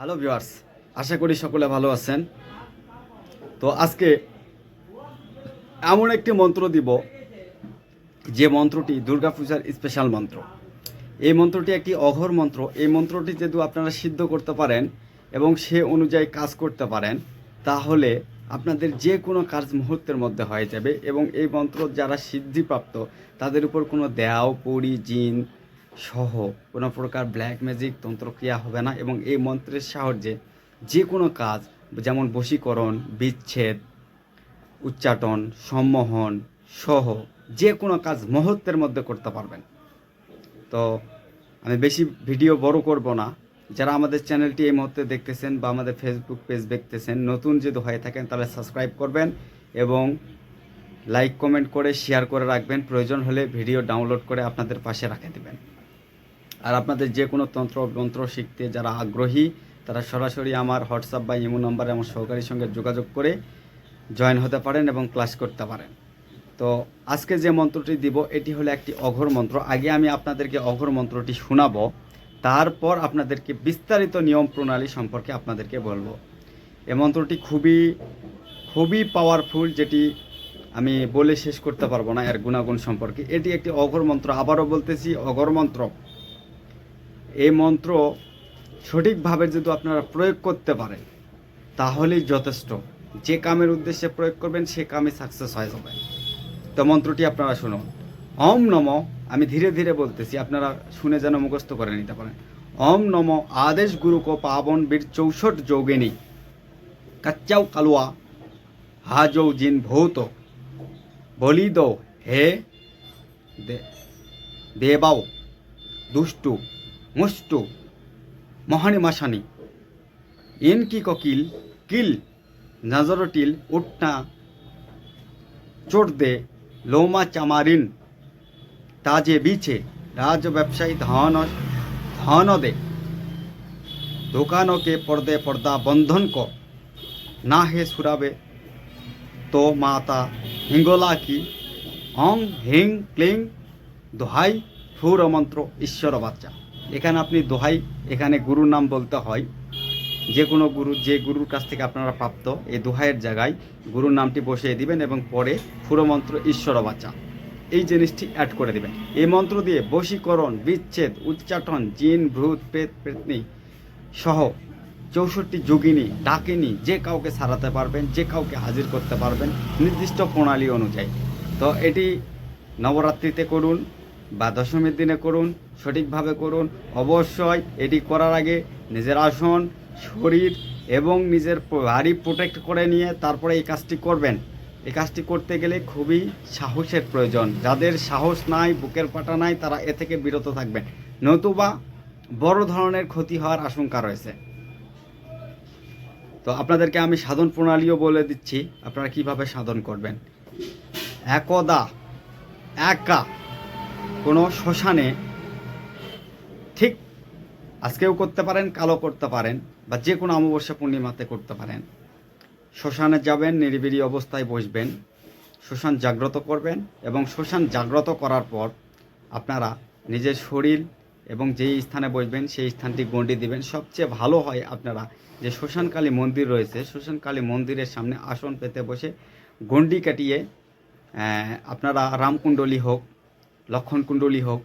Hello viewers আশা করি সকলে ভালো আছেন। তো আজকে এমন একটি মন্ত্র দিব, যে মন্ত্রটি দুর্গাপূজার স্পেশাল মন্ত্র। এই মন্ত্রটি একটি অঘর মন্ত্র। এই মন্ত্রটি যদি আপনারা সিদ্ধ করতে পারেন এবং সে অনুযায়ী কাজ করতে পারেন, তাহলে আপনাদের যে কোনো কাজ মুহূর্তের মধ্যে হয়ে যাবে এবং এই মন্ত্র যারা সিদ্ধিপ্রাপ্ত, তাদের উপর কোনো দেয়াও পড়ি জিন সহ কোনো প্রকার ব্ল্যাক ম্যাজিক তন্ত্রক্রিয়া হবে না এবং এই মন্ত্রের সাহায্যে যে কোনো কাজ, যেমন বশীকরণ, বিচ্ছেদ, উচ্চাটন, সম্মোহন সহ যে কোনো কাজ মুহূর্তের মধ্যে করতে পারবেন। তো আমি বেশি ভিডিও বড় করব না। যারা আমাদের চ্যানেলটি এই মুহূর্তে দেখতেছেন বা আমাদের ফেসবুক পেজ দেখতেছেন, নতুন যদি হয়ে থাকেন তাহলে সাবস্ক্রাইব করবেন এবং লাইক কমেন্ট করে শেয়ার করে রাখবেন। প্রয়োজন হলে ভিডিও ডাউনলোড করে আপনাদের পাশে রাখে দেবেন। আর আপনাদের যে কোনো তন্ত্র, মন্ত্র, শিখতে যারা আগ্রহী, তারা সরাসরি আমার হোয়াটসঅ্যাপ বা ইমো নম্বরে আমার সহকারীর সঙ্গে যোগাযোগ করে জয়েন হতে পারেন এবং ক্লাস করতে পারেন। তো আজকে যে মন্ত্রটি দিব, এটি হলো একটি অঘর মন্ত্র। আগে আমি আপনাদেরকে অঘর মন্ত্রটি শোনাবো, তারপর আপনাদেরকে বিস্তারিত নিয়ম প্রণালী সম্পর্কে আপনাদেরকে বলব। এ মন্ত্রটি খুবই খুবই পাওয়ারফুল যেটি আমি বলে শেষ করতে পারব না এর গুণাগুণ সম্পর্কে। এটি একটি অঘর মন্ত্র। আবারও বলতেছি, অঘর মন্ত্র। এই মন্ত্র সঠিকভাবে যদি আপনারা প্রয়োগ করতে পারেন, তাহলেই যথেষ্ট। যে কামের উদ্দেশ্যে প্রয়োগ করবেন, সে কামে সাকসেস হয়ে যাবে। তো মন্ত্রটি আপনারা শুনুন। ওম নম, আমি ধীরে ধীরে বলতেছি, আপনারা শুনে যেন মুখস্থ করে নিতে পারেন। ওম নম, আদেশ গুরু কো পাবন বীর চৌষট যোগিনী। কাচ্চাও কালুয়া, হাজৌ জিন ভৌত। বলি দো, হে দেবাও, দুষ্টু। মস্ত মহানে মাসানি। এন কি ককিল, কিল নাজরটিল উটনা চোট দে লোমা চামারিন, তাজে বিছে, রাজ ব্যবসায়ী ধন ধন দে। দোকানকে পর্দে পর্দা বন্ধন ক। না হে সুরাবে, তো মাতা হিঙ্গলা কি? অং হিং, ক্লিং, দোহাই, ফুর মন্ত্র, ঈশ্বর বাচ্চা। এখানে আপনি দোহাই, এখানে গুরুর নাম বলতে হয়। যে কোনো গুরু, যে গুরুর কাছ থেকে আপনারা প্রাপ্ত, এই দোহাইয়ের জায়গায় গুরুর নামটি বসিয়ে দিবেন এবং পরে ফুরমন্ত্র ঈশ্বর বাচ্চা এই জিনিসটি অ্যাড করে দিবেন। এই মন্ত্র দিয়ে বশীকরণ, বিচ্ছেদ, উচ্চাটন, জিন, ভূত, প্রেত প্রেতনি সহ চৌষট্টি যোগিনী, ডাকিনী যে কাউকে সারাতে পারবেন, যে কাউকে হাজির করতে পারবেন নির্দিষ্ট প্রণালী অনুযায়ী। তো এটি নবরাত্রিতে করুন বা দশমীর দিনে করুন, সঠিকভাবে করুন। অবশ্যই এটি করার আগে নিজের আসন, শরীর এবং নিজের বাড়ি প্রোটেক্ট করে নিয়ে তারপরে এই কাজটি করবেন। এই কাজটি করতে গেলে খুবই সাহসের প্রয়োজন। যাদের সাহস নাই, বুকের পাটা নাই, তারা এ থেকে বিরত থাকবেন। নতুবা বড় ধরনের ক্ষতি হওয়ার আশঙ্কা রয়েছে। তো আপনাদেরকে আমি সাধন প্রণালীও বলে দিচ্ছি, আপনারা কীভাবে সাধন করবেন? একদা, একা। কোনো শ্মশানে ঠিক আজকেও করতে পারেন কালো করতে পারেন বা যে কোনো অমাবস্যা পূর্ণিমাতে করতে পারেন। শ্মশানে যাবেন নিরিবিড়ি অবস্থায় বসবেন, শ্মশান জাগ্রত করবেন এবং শ্মশান জাগ্রত করার পর আপনারা নিজের শরীর এবং যেই স্থানে বসবেন সেই স্থানটি গণ্ডি দিবেন। সবচেয়ে ভালো হয় আপনারা যে শ্মশানকালী মন্দির রয়েছে শ্মশানকালী মন্দিরের সামনে আসন পেতে বসে গণ্ডি কাটিয়ে আপনারা রামকুণ্ডলী হোক লক্ষণ কুণ্ডলী হোক,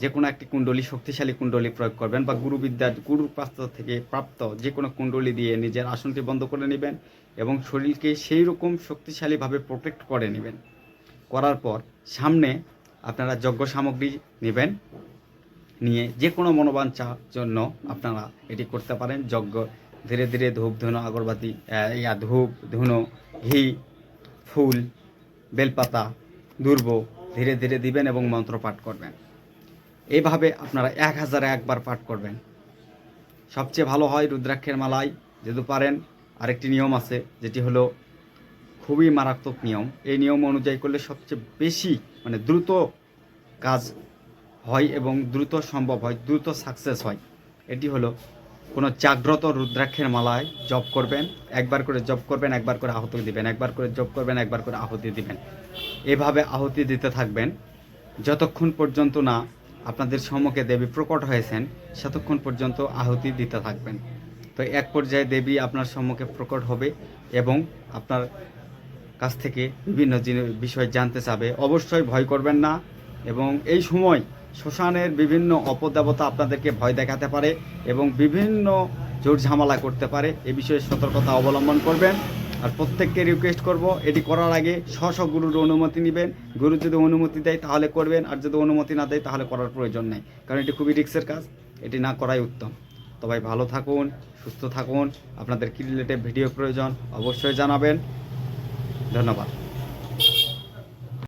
যে কোনো একটি কুণ্ডলী শক্তিশালী কুণ্ডলী প্রয়োগ করবেন বা গুরুবিদ্যার গুরুর পাস্ত থেকে প্রাপ্ত যে কোনো কুণ্ডলী দিয়ে নিজের আসনটি বন্ধ করে নেবেন এবং শরীরকে সেই রকম শক্তিশালীভাবে প্রোটেক্ট করে নেবেন। করার পর সামনে আপনারা যজ্ঞ সামগ্রী নেবেন, নিয়ে যে কোনো মনোবাঞ্ছার জন্য আপনারা এটি করতে পারেন। যজ্ঞ, ধীরে ধীরে ধূপ, ধুনো, আগরবাতি ইয়া, ধূপ, ধুনো, ঘি, ফুল, বেলপাতা, দুর্ব ধীরে ধীরে দিবেন এবং মন্ত্র পাঠ করবেন। এইভাবে আপনারা এক হাজারে একবার পাঠ করবেন। সবচেয়ে ভালো হয় রুদ্রাক্ষের মালায় যেহেতু পারেন, আরেকটি নিয়ম আছে, যেটি হলো খুবই মারাত্মক নিয়ম। এই নিয়ম অনুযায়ী করলে সবচেয়ে বেশি মানে দ্রুত কাজ হয় এবং দ্রুত সম্ভব হয়, দ্রুত সাকসেস হয়। এটি হলো কোনো জাগ্রত রুদ্রাক্ষের মালায় জপ করবেন, একবার করে জপ করবেন, একবার করে আহুতি দিবেন, একবার করে জপ করবেন, একবার করে আহুতি দিবেন। এভাবে আহুতি দিতে থাকবেন। যতক্ষণ পর্যন্ত না আপনাদের সম্মুখে দেবী প্রকট হয়েছেন, ততক্ষণ পর্যন্ত আহুতি দিতে থাকবেন। তো এক পর্যায়ে দেবী আপনার সম্মুখে প্রকট হবে এবং আপনার কাছ থেকে বিভিন্ন জিনি- বিষয় জানতে চাবে। অবশ্যই ভয় করবেন না। এবং এই সময় শ্মশানের বিভিন্ন অপদেবতা আপনাদেরকে ভয় দেখাতে পারে এবং বিভিন্ন জোর ঝামেলা করতে পারে। এ বিষয়ে সতর্কতা অবলম্বন করবেন। আর প্রত্যেককে রিকোয়েস্ট করব, এটি করার আগে স্ব স্ব গুরুর অনুমতি নেবেন। গুরু যদি অনুমতি দেয় তাহলে করবেন, আর যদি অনুমতি না দেয় তাহলে করার প্রয়োজন নেই। কারণ এটি খুবই রিক্সের কাজ, এটি না করাই উত্তম। সবাই ভালো থাকুন, সুস্থ থাকুন। আপনাদের কি রিলেটেড ভিডিও প্রয়োজন অবশ্যই জানাবেন। ধন্যবাদ।